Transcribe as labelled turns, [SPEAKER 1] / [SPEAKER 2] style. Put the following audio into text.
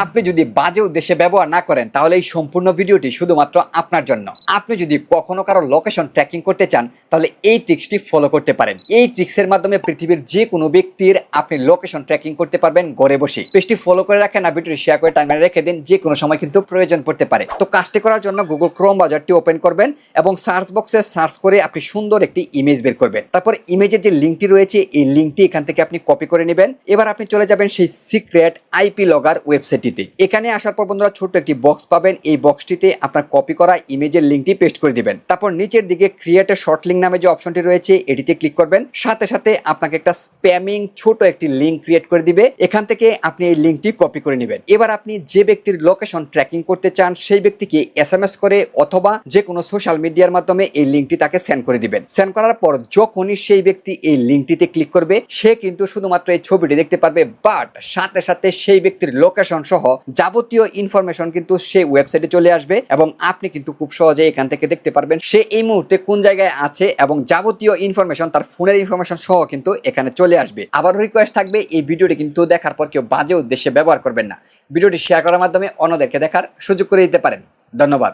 [SPEAKER 1] আপনি যদি বাজে উদ্দেশ্যে ব্যবহার না করেন, তাহলে এই সম্পূর্ণ ভিডিওটি শুধুমাত্র আপনার জন্য। আপনি যদি কখনো কারও লোকেশন ট্র্যাকিং করতে চান, তাহলে এই ট্রিক্সটি ফলো করতে পারেন। এই ট্রিক্সের মাধ্যমে পৃথিবীর যে কোনো ব্যক্তির আপনি লোকেশন ট্র্যাকিং করতে পারবেন ঘরে বসে। পেজটি ফলো করে রাখেন আর ভিডিওটি শেয়ার করে টাইমে রেখে দিন যে কোনো সময় কিন্তু প্রয়োজন পড়তে পারে। তো কাজটি করার জন্য গুগল ক্রোম বাজারটি ওপেন করবেন এবং সার্চ বক্সে সার্চ করে আপনি সুন্দর একটি ইমেজ বের করবেন। তারপর ইমেজের যে লিঙ্কটি রয়েছে, এই লিঙ্কটি এখান থেকে আপনি কপি করে নেবেন। এবার আপনি চলে যাবেন সেই সিক্রেট আইপি লগার ওয়েবসাইটটিতে এখানে আসার পর বন্ধুরা ছোট্ট একটি বক্স পাবেন। এই বক্সটিতে আপনার কপি করা ইমেজের লিঙ্কটি পেস্ট করে দিবেন। তারপর নিচের দিকে ক্রিয়েট শর্ট লিঙ্ক নামে যে অপশনটি রয়েছে, এটিতে ক্লিক করবেন। সাথে সাথে আপনাকে একটা স্প্যামিং ছোট একটি লিঙ্ক ক্রিয়েট করে দিবে। এখান থেকে আপনি এই লিঙ্কটি কপি করে নেবেন। এবার আপনি যে ব্যক্তির লোকেশন ট্র্যাকিং করতে চান, সেই ব্যক্তিকে এস এম এস করে অথবা যে কোনো সোশ্যাল মিডিয়ার মাধ্যমে এই লিঙ্কটি তাকে সেন্ড করে দিবেন। সেন্ড করার পর যখনই সেই ব্যক্তি এই লিঙ্কটিতে ক্লিক করবে, সে কিন্তু শুধুমাত্র এই ছবিটি দেখতে পারবে বাট সাথে সাথে সেই ব্যক্তির লোকেশন সহ যাবতীয় ইনফরমেশন কিন্তু সে ওয়েবসাইটে চলে আসবে এবং আপনি কিন্তু খুব সহজে এখান থেকে দেখতে পারবেন সে এই মুহূর্তে কোন জায়গায় আছে এবং যাবতীয় ইনফরমেশন তার ফোনের ইনফরমেশন সহ কিন্তু এখানে চলে আসবে। আবার রিকোয়েস্ট থাকবে, এই ভিডিওটি কিন্তু দেখার পর কেউ বাজে উদ্দেশ্যে ব্যবহার করবেন না। ভিডিওটি শেয়ার করার মাধ্যমে অন্যদেরকে দেখার সুযোগ করে দিতে পারেন। ধন্যবাদ।